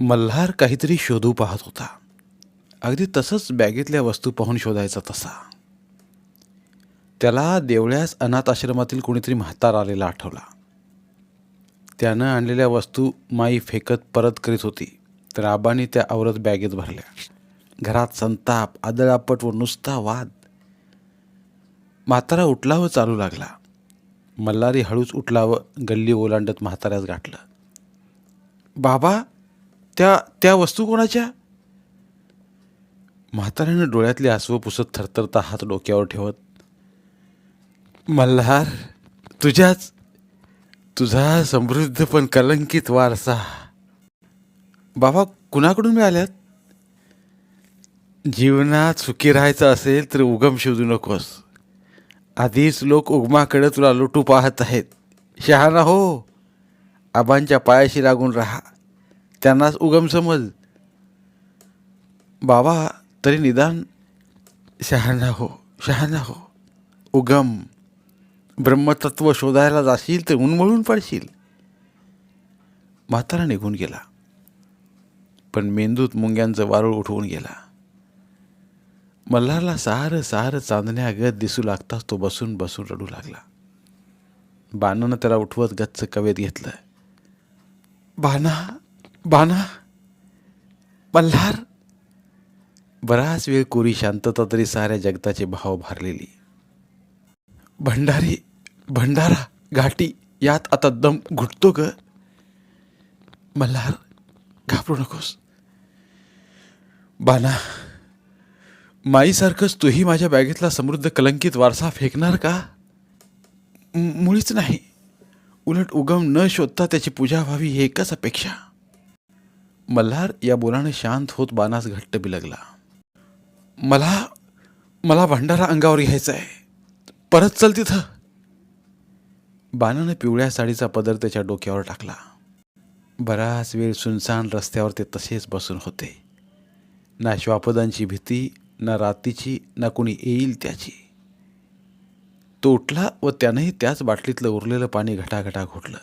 मल्हार काहीतरी शोधू पाहत होता. अगदी तसंच बॅगेतल्या वस्तू पाहून शोधायचा तसा. त्याला देवळ्यास अनाथ आश्रमातील कोणीतरी म्हातार आलेला आठवला. त्यानं आणलेल्या वस्तू माई फेकत परत करीत होती तर आबांनी त्या आवरत बॅगेत भरल्या. घरात संताप आदळापट व नुसता वाद. म्हातारा उठला व चालू लागला. मल्हारी हळूच उठला व गल्ली ओलांडत म्हाताऱ्यास गाठलं. बाबा त्या त्या वस्तू कोणाच्या? म्हाताऱ्यानं डोळ्यातले आसवं पुसत थरथरता हात डोक्यावर ठेवत मल्हार तुझ्याच तुझा समृद्ध पण कलंकित वारसा. बाबा कुणाकडून मिळाल्यात? जीवनात सुखी राहायचं असेल तर उगम शोधू नकोस. आधीच लोक उगमाकडे तुला लुटू पाहत आहेत. शहाणा हो. आबांच्या पायाशी लागून राहा. त्यांनाच उगम समज. बाबा तरी निदान शहाणा हो शहाणा हो. उगम. ब्रह्मतत्व शोधायला जाशील तर उन्मळून पडशील. म्हातारा निघून गेला. पण मेंदूत मुंग्यांचं वारूळ उठवून गेला. मल्हारला सारं सारं चांदण्यागत दिसू लागताच तो बसून बसून रडू लागला. बाणानं त्याला उठवत गच्च कवेत घेतलं. बाणा बाणा मल्हार बराच वेळ कोरी शांतता तरी साऱ्या जगताचे भाव भारलेली. भंडारी भंडारा घाटी यात आता दम घुटतो ग. मल्हार घाबरू नकोस. बाना माईसारखंच तूही माझ्या बॅगेतला समृद्ध कलंकित वारसा फेकणार का? मुळीच नाही. उलट उगम न शोधता त्याची पूजा व्हावी ही एकच अपेक्षा. मल्हार या बोलाने शांत होत बाणास घट्ट बिलगला. मला मला भंडारा अंगावर घ्यायचा आहे परत चल तिथं. बाणानं पिवळ्या साडीचा पदर त्याच्या डोक्यावर टाकला. बराच वेळ सुनसान रस्त्यावर ते तसेच बसून होते. ना श्वापदांची भीती ना रातीची ना कुणी येईल त्याची. तो उठला व त्यानंही त्याच बाटलीतलं उरलेलं पाणी घटाघटा घोटलं.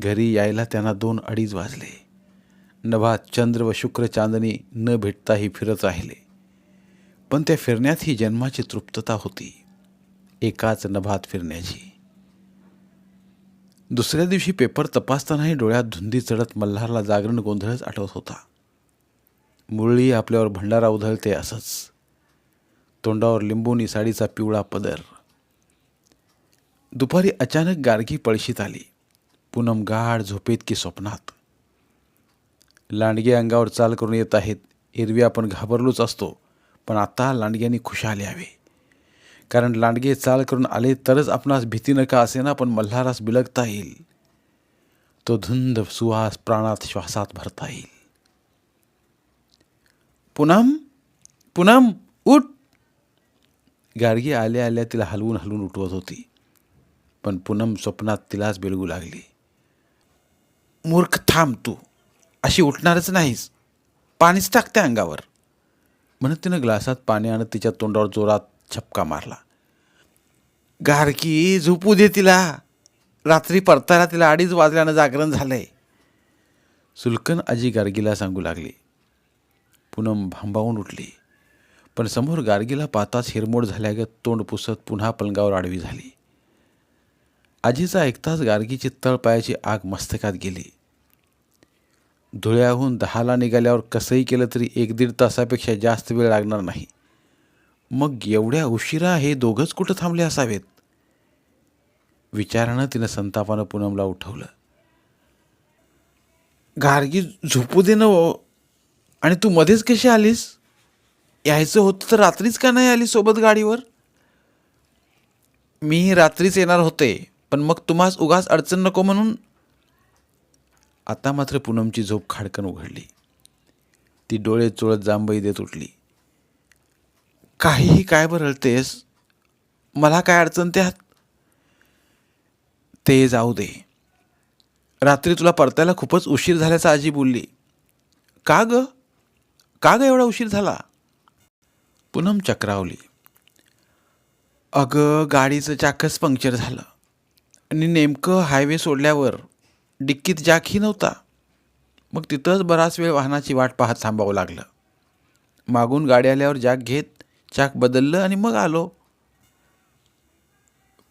घरी यायला त्यांना दोन अडीच वाजले. नभात चंद्र व शुक्र चांदणी न भेटताही फिरत राहिले. पण त्या फिरण्यात ही जन्माची तृप्तता होती. एकाच नभात फिरण्याची. दुसऱ्या दिवशी पेपर तपासतानाही डोळ्यात धुंदी चढत मल्हारला जागरण गोंधळच आठवत होता. मुरळी आपल्यावर भंडारा उधळते असंच. तोंडावर लिंबूनी साडीचा पिवळा पदर. दुपारी अचानक गारगी पळशीत आली. पूनम गाढ झोपेत की स्वप्नात. लांडगे अंगावर चाल करून येत आहेत. एरवी आपण घाबरलोच असतो पण आता लांडग्यांनी खुशाल यावे. कारण लांडगे चाल करून आले तरच आपणास भीती नका असे ना पण मल्हारास बिलगता येईल. तो धुंद सुहास प्राणात श्वासात भरता येईल. पुनम पुनम उठ! गाडगी आल्या आल्या तिला हलवून हलवून उठवत होती. पण पूनम स्वप्नात तिलाच बिलगू लागली. मूर्ख थांब तू. अशी उठणारच नाहीस. पाणीच टाकते अंगावर. म्हणत तिनं ग्लासात पाणी आणत तिच्या तोंडावर जोरात छपका मारला. गारकी झोपू दे तिला. रात्री परतायला तिला अडीच वाजल्यानं जागरण झालंय. सुलकन आजी गार्गीला सांगू लागली. पूनम भांबावून उठली. पण समोर गार्गीला पाहताच हिरमोड झाल्यागत तोंड पुसत पुन्हा पलंगावर आडवी झाली. आजीचा ऐकताच गार्गीची तळपायाची आग मस्तकात गेली. धुळ्याहून दहाला निघाल्यावर कसंही केलं तरी एक दीड तासापेक्षा जास्त वेळ लागणार नाही. मग एवढ्या उशिरा हे दोघंच कुठं थांबले असावेत? विचारानं तिनं संतापानं पूनमला उठवलं. गार्गी झोपू दे ना हो. आणि तू मध्येच कशी आलीस? यायचं होतं तर रात्रीच का नाही आली सोबत गाडीवर? मी रात्रीच येणार होते. पण मग तुम्हास उगाच अडचण नको म्हणून? आता मात्र पूनमची झोप खाडकन उघडली. ती डोळे चोळत जांभई देत उठली. काहीही काय बरळतेस मला काय अडचण त्यात? ते जाऊ दे. रात्री तुला परतायला खूपच उशीर झाल्याचा आजी बोलली. का ग? का ग एवढा उशीर झाला? पूनम चक्रावली. अगं गाडीचं चाकच पंक्चर झालं. आणि नेमकं हायवे सोडल्यावर डिक्कीत जॅकही नव्हता. मग तिथंच बराच वेळ वाहनाची वाट पाहत थांबावं लागलं. मागून गाडी आल्यावर जॅक घेत चाक बदललं आणि मग आलो.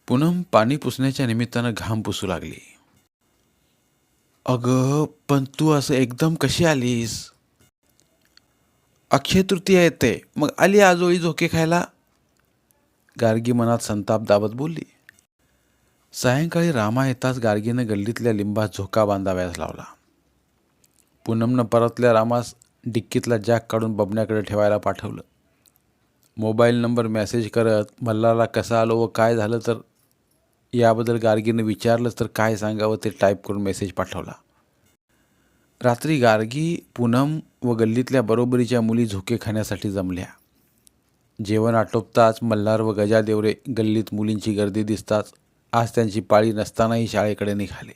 पुनम पाणी पुसण्याच्या निमित्तानं घाम पुसू लागली. अगं पण तू असं एकदम कशी आलीस? अक्षय तृतीया येते. मग आली आजोळी झोके खायला? गार्गी मनात संताप दाबत बोलली. सायंकाळी रामा येताच गार्गीनं गल्लीतल्या लिंबात झोका बांधाव्यास लावला. पूनमनं परतल्या रामास डिक्कीतला जॅक काढून बबण्याकडे ठेवायला पाठवलं. मोबाईल नंबर मेसेज करत मल्हारला कसं आलो व काय झालं तर याबद्दल गार्गीनं विचारलंच तर काय सांगावं ते टाईप करून मेसेज पाठवला. रात्री गार्गी पूनम व गल्लीतल्या बरोबरीच्या मुली झोके खाण्यासाठी जमल्या. जेवण आटोपताच मल्हार व गजादेवरे गल्लीत मुलींची गर्दी दिसताच आज त्यांची पाळी नसतानाही शाळेकडे निघाले.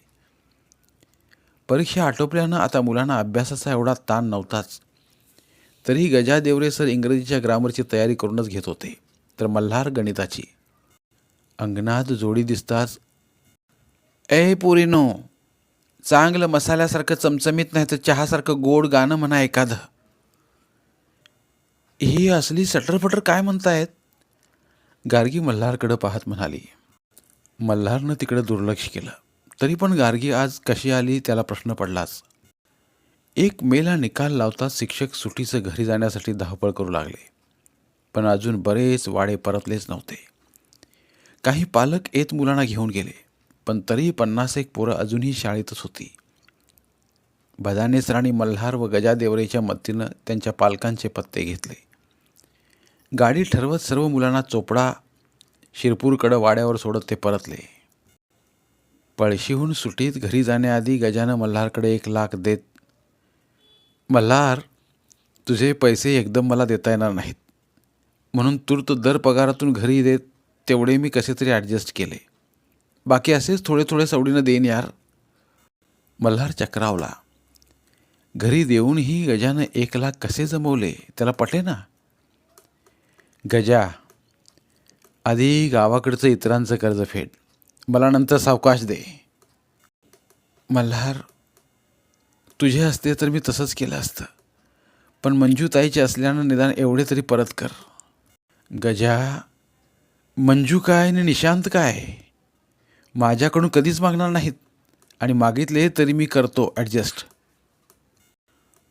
परीक्षा आटोपल्यानं आता मुलांना अभ्यासाचा एवढा ताण नव्हताच. तरीही गजा देवरे सर इंग्रजीच्या ग्रामरची तयारी करूनच घेत होते. तर मल्हार गणिताची. अंगणात जोडी दिसताच ए पुरीनो चांगलं मसाल्यासारखं चमचमीत नाही तर चहासारखं गोड गाणं म्हणा एखादं. ही असली सटरफटर काय म्हणतायत? गार्गी मल्हारकडं पाहत म्हणाली. मल्हारनं तिकडं दुर्लक्ष केलं. तरी पण गार्गी आज कशी आली त्याला प्रश्न पडलाच. एक मेला निकाल लावताच शिक्षक सुटीचं घरी जाण्यासाठी धावपळ करू लागले. पण अजून बरेच वाडे परतलेच नव्हते. काही पालक येत मुलांना घेऊन गेले पण तरीही पन्नास एक पोरं अजूनही शाळेतच होती. भदानेस राणी मल्हार व गजादेवरेच्या मदतीनं त्यांच्या पालकांचे पत्ते घेतले. गाडी ठरवत सर्व मुलांना चोपडा शिरपूरकडं वाड्यावर सोडत ते परतले. पळशीहून सुटीत घरी जाण्याआधी गजानं मल्हारकडे एक लाख देत मल्हार तुझे पैसे एकदम मला देता येणार नाहीत. म्हणून तूर्त दर पगारातून घरी देत तेवढे मी कसे तरी ॲडजस्ट केले. बाकी असेच थोडे थोडे सवडीनं देईन यार. मल्हार चक्रावला. घरी देऊनही गजानं एक लाख कसे जमवले? त्याला पटे ना गजा आधी गावाकडचं इतरांचं कर्ज फेड. मला नंतर सावकाश दे. मल्हार तुझे असते तर मी तसंच केलं असतं. पण मंजूताईचे असल्यानं निदान एवढे तरी परत कर. गजा मंजू काय आणि निशांत काय? माझ्याकडून कधीच मागणार नाहीत आणि मागितले तरी मी करतो ॲडजस्ट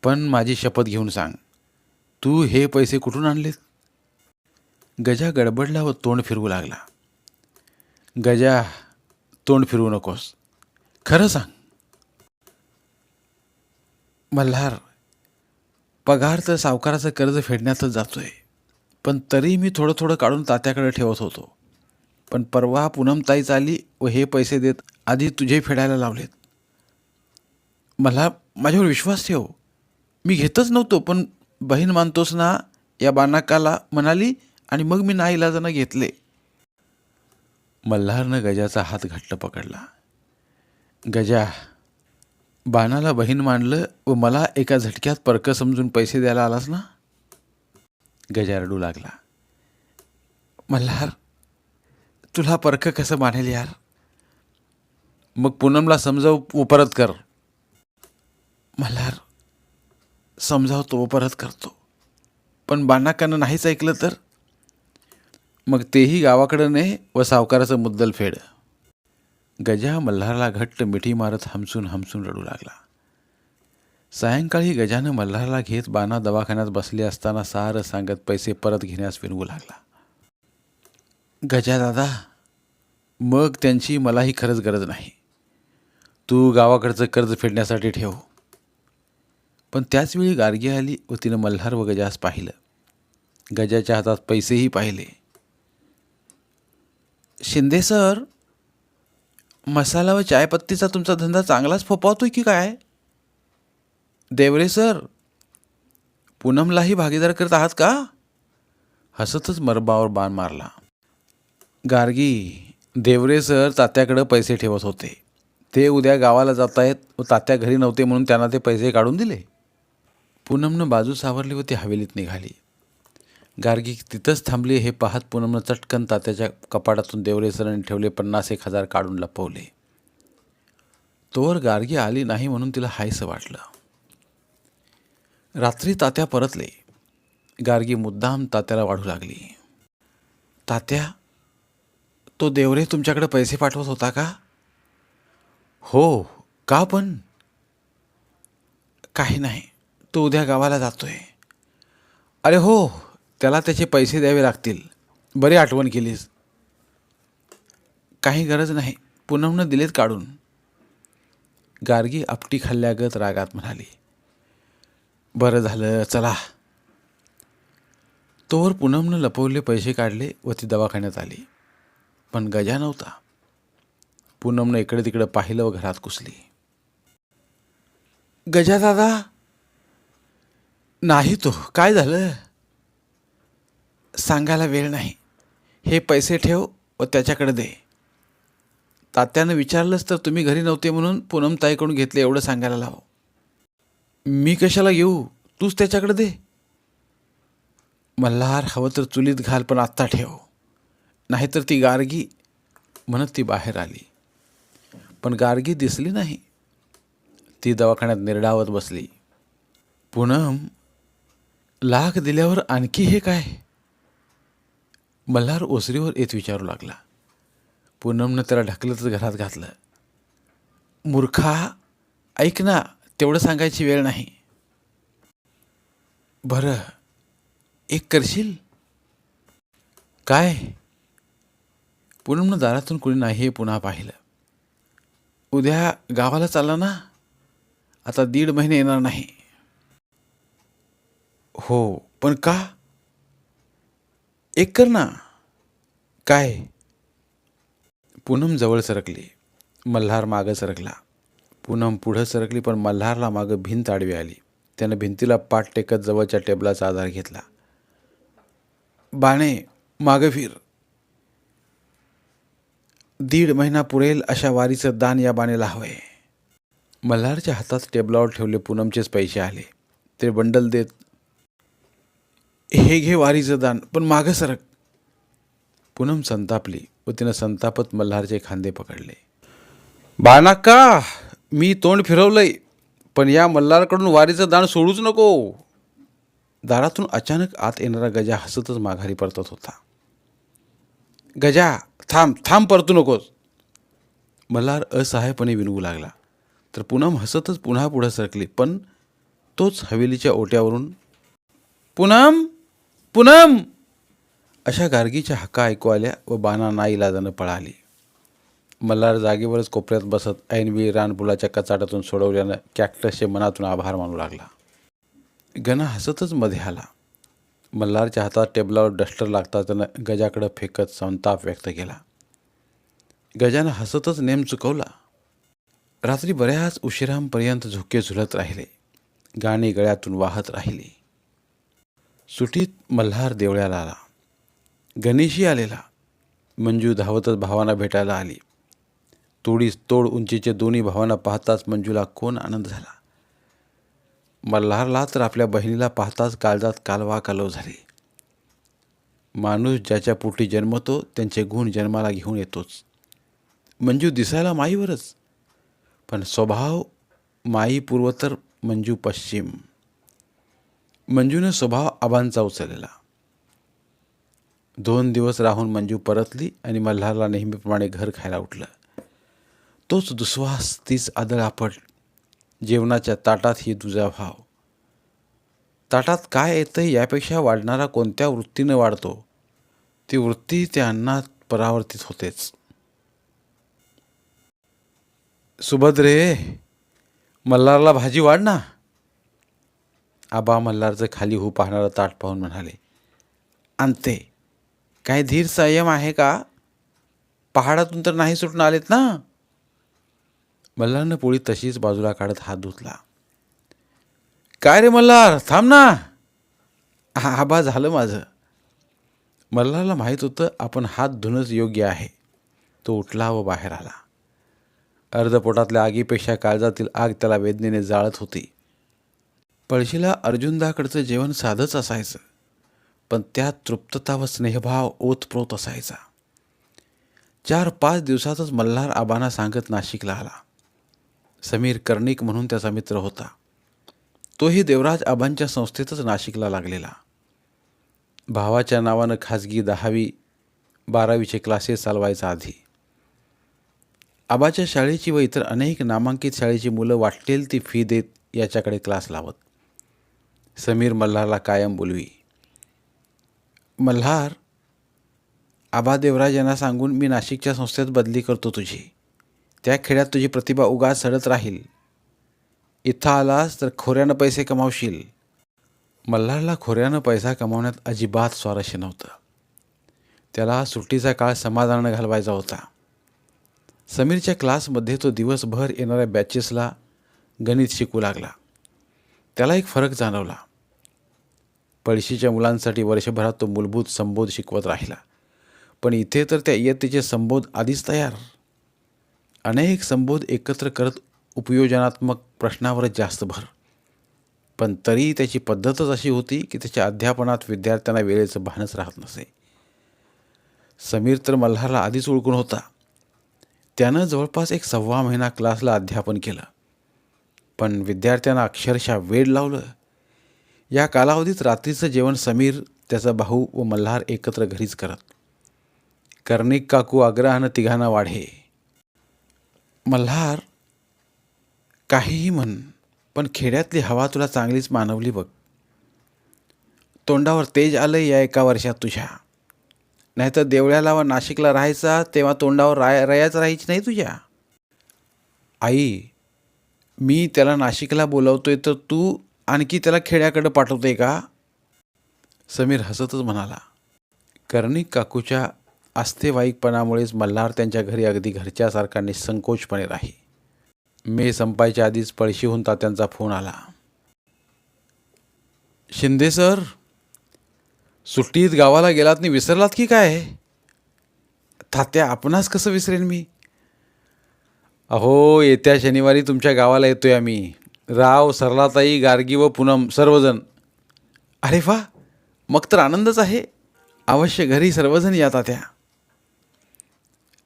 पण माझी शपथ घेऊन सांग. तू हे पैसे कुठून आणलेत? गजा गडबडला व तोंड फिरवू लागला. गजा तोंड फिरवू नकोस. खरं सांग. मल्हार पगार तर सावकाराचं कर्ज फेडण्यातच जातो आहे पण तरी मी थोडं थोडं काढून तात्याकडे ठेवत होतो. पण परवा पूनमताईच आली व हे पैसे देत आधी तुझे फेडायला लावलेत. मला माझ्यावर विश्वास ठेव. मी घेतच नव्हतो पण बहीण मानतोस ना या बानाकाला म्हणाली आणि मग मी नाईलाजानं घेतले. मल्हारनं गजाचा हात घट्ट पकडला. गजा बाणाला बहीण मांडलं व मला एका झटक्यात परकं समजून पैसे द्यायला आलास ना? गजा रडू लागला. मल्हार तुला परकं कसं मानेल यार? मग पूनमला समजाव व परत कर. मल्हार समजावतो व परत करतो. पण बाणाकानं नाहीच ऐकलं तर? मग तेही गावाकडं ने व सावकाराचं मुद्दल फेड. गजा मल्हारला घट्ट मिठी मारत हमसून हमसून रडू लागला. सायंकाळी गजानं मल्हारला घेत बाना दवाखान्यात बसले असताना सारं सांगत पैसे परत घेण्यास विनवू लागला. गजा दादा मग त्यांची मलाही खरंच गरज नाही. तू गावाकडचं कर्ज फेडण्यासाठी ठेव. पण त्याचवेळी गार्गी आली व तिनं मल्हार व गजास पाहिलं. गजाच्या हातात पैसेही पाहिले. शिंदे सर मसाला व चायपत्तीचा तुमचा धंदा चांगलाच फोपावतोय की काय? देवरे सर पूनमलाही भागीदार करत आहात का? हसतच मरबावर बाण मारला. गार्गी देवरे सर तात्याकडं पैसे ठेवत होते. ते उद्या गावाला जात आहेत व तात्या घरी नव्हते म्हणून त्यांना ते पैसे काढून दिले. पूनमनं बाजू सावरली व ती हवेलीत निघाली. गार्गी तिथंच थांबली. हे पाहत पूनमनं चटकन तात्याच्या कपाटातून देवरे सरांनी ठेवले पन्नास एक हजार काढून लपवले. तोवर गार्गी आली नाही म्हणून तिला हायसं वाटलं. रात्री तात्या परतले. गार्गी मुद्दाम तात्याला वाढू लागली. तात्या तो देवरे तुमच्याकडे पैसे पाठवत होता का? हो का पण? काही नाही तो उद्या गावाला जातोय. अरे हो त्याला त्याचे पैसे द्यावे लागतील. बरी आठवण केलीस. काही गरज नाही. पूनमनं दिलेत काढून. गार्गी आपटी खाल्ल्यागत रागात म्हणाली बरं झालं चला. तोवर पूनमनं लपवले पैसे काढले व ती दवाखान्यात आली. पण गजा नव्हता. पूनमनं इकडे तिकडे पाहिलं व घरात घुसली. गजा दादा नाही तो. काय झालं? सांगायला वेळ नाही. हे पैसे ठेव व त्याच्याकडे दे. तात्यानं विचारलंच तर तुम्ही घरी नव्हते म्हणून पूनमताईकडून घेतले एवढं सांगायला लाव. मी कशाला येऊ? तूच त्याच्याकडे दे. मल्हार हवं तर चुलीत घाल पण आत्ता ठेव. नाहीतर ती गार्गी म्हणत ती बाहेर आली. पण गार्गी दिसली नाही. ती दवाखान्यात निर्डावत बसली. पूनम लाख दिल्यावर आणखी हे काय? मल्हार ओसरीवर येत विचारू लागला. पूनमनं त्याला ढकलतच घरात घातलं. मूर्खा ऐक ना तेवढं सांगायची वेळ नाही. बरं एक करशील? काय? पूनमनं दारातून कुणी नाही हे पुन्हा पाहिलं. उद्या गावाला चालला ना? आता दीड महिने येणार नाही. हो पण का? एक कर ना. काय? पूनम जवळ सरकली. मल्हार मागं सरकला. पूनम पुढं सरकली पण मल्हारला मागं भिंत आडवी आली. त्यानं भिंतीला पाठ टेकत जवळच्या टेबलाचा आधार घेतला. बाणे मागं फिर. दीड महिना पुरेल अशा वारीचं दान या बाणेला हवंय. मल्हारच्या हातात टेबलावर ठेवले पूनमचेच पैसे आले. ते बंडल देत हे घे वारीचं दान पण मागं सरक. पूनम संतापली व तिनं संतापत मल्हारचे खांदे पकडले. बाणाक्का मी तोंड फिरवलंय पण या मल्हारकडून वारीचं दान सोडूच नको. दारातून अचानक आत येणारा गजा हसतच माघारी परतत होता. गजा थांब थांब परतू नकोस. मल्हार असहायपणे विनवू लागला. तर पूनम हसतच पुन्हा पुढं सरकली पण तोच हवेलीच्या ओट्यावरून पूनम पूनम! अशा गार्गीच्या हक्का ऐकू आल्या व बाणा नाईलाजानं पळाली. मल्हार जागेवरच कोपऱ्यात बसत ऐनवी रानपुलाच्या कचाटातून सोडवल्यानं कॅक्टसचे मनातून आभार मानू लागला. गणा हसतच मध्ये आला. मल्हारच्या हातात टेबलावर डस्टर लागता त्यानं गजाकडं फेकत संताप व्यक्त केला. गजानं हसतच नेम चुकवला. रात्री बऱ्याच उशिरांपर्यंत झोके झुलत राहिले. गाणी गळ्यातून वाहत राहिली. सुटीत मल्हार देवळ्याला आला. गणेशही आलेला. मंजू धावतच भावांना भेटायला आली. तोडीस तोड उंचीचे दोन्ही भावांना पाहताच मंजूला कोण आनंद झाला. मल्हारला तर आपल्या बहिणीला पाहताच काळजात कालवा कालव झाले. माणूस ज्याच्या पोटी जन्मतो त्यांचे गुण जन्माला घेऊन येतोच. मंजू दिसायला माईवरच. पण स्वभाव माई पूर्वतर मंजू पश्चिम. मंजूने स्वभाव आबांचा उचललेला दोन दिवस राहून मंजू परतली आणि मल्हारला नेहमीप्रमाणे घर खायला उठलं. तोच दुस्वास तीच आदळ आपट जेवणाच्या ताटात ही तुझा भाव. ताटात काय येतं यापेक्षा वाढणारा कोणत्या वृत्तीनं वाढतो? ती वृत्ती त्या अन्नात परावर्तित होतेच. सुभद्रे मल्हारला भाजी वाढ ना. आबा मल्हारचं खाली होऊ पाहणारं ताट पाहून म्हणाले आणते. काय धीर संयम आहे का? पहाडातून तर नाही सुटून आलेत ना? मल्हारनं पोळी तशीच बाजूला काढत हात धुतला. काय रे मल्हार थांब ना. हा झालं माझं. मल्हारला माहीत होतं आपण हात धुणंच योग्य आहे. तो उठला व बाहेर आला. अर्धपोटातल्या आगीपेक्षा काळजातील आग त्याला वेदनेने जाळत होती. पळशीला अर्जुनदाकडचं जेवण साधंच असायचं पण त्यात तृप्तता व स्नेहभाव ओतप्रोत असायचा. चार पाच दिवसातच मल्हार आबांना सांगत नाशिकला आला. समीर कर्णिक म्हणून त्याचा मित्र होता. तोही देवराज आबांच्या संस्थेतच नाशिकला लागलेला. भावाच्या नावानं खाजगी दहावी बारावीचे क्लासेस चालवायचा आधी. आबाच्या शाळेची व इतर अनेक नामांकित शाळेची मुलं वाटलेल ती फी देत याच्याकडे क्लास लावत. समीर मल्हारला कायम बोलवी. मल्हार आबा देवराज यांना सांगून मी नाशिकच्या संस्थेत बदली करतो तुझी. त्या खेड्यात तुझी प्रतिभा उगा सडत राहील. इथं आलास तर खोऱ्यानं पैसे कमावशील. मल्हारला खोऱ्यानं पैसा कमावण्यात अजिबात स्वारस्य नव्हतं. त्याला सुट्टीचा काळ समाधानानं घालवायचा होता. समीरच्या क्लासमध्ये तो दिवसभर येणाऱ्या बॅचेसला गणित शिकू लागला. त्याला एक फरक जाणवला. पळशीच्या मुलांसाठी वर्षभरात तो मूलभूत संबोध शिकवत राहिला. पण इथे तर त्या इयत्तेचे संबोध आधीच तयार. अनेक संबोध एकत्र करत उपयोजनात्मक प्रश्नावरच जास्त भर. पण तरी त्याची पद्धतच अशी होती की त्याच्या अध्यापनात विद्यार्थ्यांना वेळेचं भानच राहत नसे. समीर तर मल्हारला आधीच ओळखून होता. त्यानं जवळपास एक सव्वा महिना क्लासला अध्यापन केलं. पण विद्यार्थ्यांना अक्षरशः वेळ लावलं. या कालावधीत रात्रीचं जेवण समीर त्याचा भाऊ व मल्हार एकत्र घरीच करत. कर्णिक काकू आग्रहानं तिघांना वाढे. मल्हार काहीही म्हण पण खेड्यातली हवा तुला चांगलीच मानवली बघ. तोंडावर तेज आलं या एका वर्षात तुझ्या. नाहीतर देवळ्याला व नाशिकला राहायचा तेव्हा तोंडावर राय रयाच राहायची नाही तुझ्या. आई मी त्याला नाशिकला बोलवतोय तर तू आणखी त्याला खेड्याकडं पाठवते का? समीर हसतच म्हणाला कर्णिक काकूच्या आस्थेवाईकपणामुळेच मल्हार त्यांच्या घरी अगदी घरच्यासारखा निसंकोचपणे राही. मे संपायच्या आधीच पळशीहून तात्यांचा फोन आला शिंदे सर सुट्टीत गावाला गेलात नाही विसरलात की काय? तात्या आपणास कसं विसरेन मी? अहो येत्या शनिवारी तुमच्या गावाला येतोय आम्ही. राव सरलाताई गार्गी व पूनम सर्वजण. अरे वा मग तर आनंदच आहे. अवश्य घरी सर्वजण या तात्या.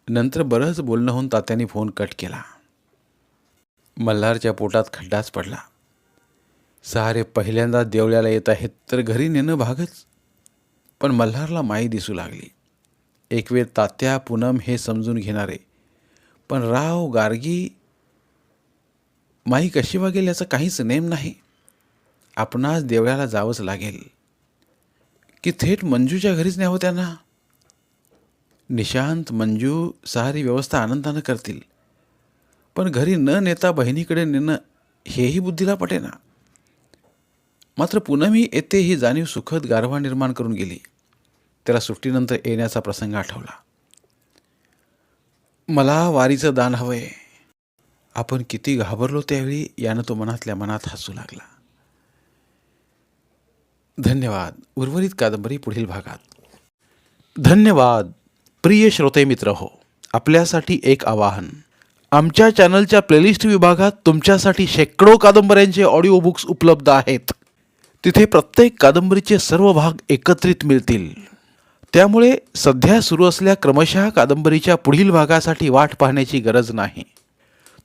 नंतर बरंच बोलणं होऊन तात्याने फोन कट केला. मल्हारच्या पोटात खड्डाच पडला. सारे पहिल्यांदा देवळ्याला येत आहेत तर घरी नेणं भागच. पण मल्हारला माई दिसू लागली. एक वेळ तात्या पूनम हे समजून घेणारे. पण राव गार्गी माई कशी वागेल याचा काहीच नेम नाही. आपणास देवळ्याला जावंच लागेल. की थेट मंजूच्या घरीच न्यावं त्यांना? निशांत मंजू सारी व्यवस्था आनंदानं करतील. पण घरी न नेता बहिणीकडे नेणं हेही बुद्धीला पटेना. मात्र पुनमी येते ही जाणीव सुखद गारवा निर्माण करून गेली. त्याला सुट्टीनंतर येण्याचा प्रसंग आठवला. मला वारीचं दान हवंय. आपण किती घाबरलो त्यावेळी यानं तो मनातल्या मनात हसू लागला. धन्यवाद. उर्वरित कादंबरी पुढील भागात. धन्यवाद. प्रिय श्रोते मित्र हो आपल्यासाठी एक आवाहन. आमच्या चॅनलच्या प्लेलिस्ट विभागात तुमच्यासाठी शेकडो कादंबऱ्यांचे ऑडिओ बुक्स उपलब्ध आहेत. तिथे प्रत्येक कादंबरीचे सर्व भाग एकत्रित मिळतील. त्यामुळे सध्या सुरू असल्या क्रमशः कादंबरीच्या पुढील भागासाठी वाट पाहण्याची गरज नाही.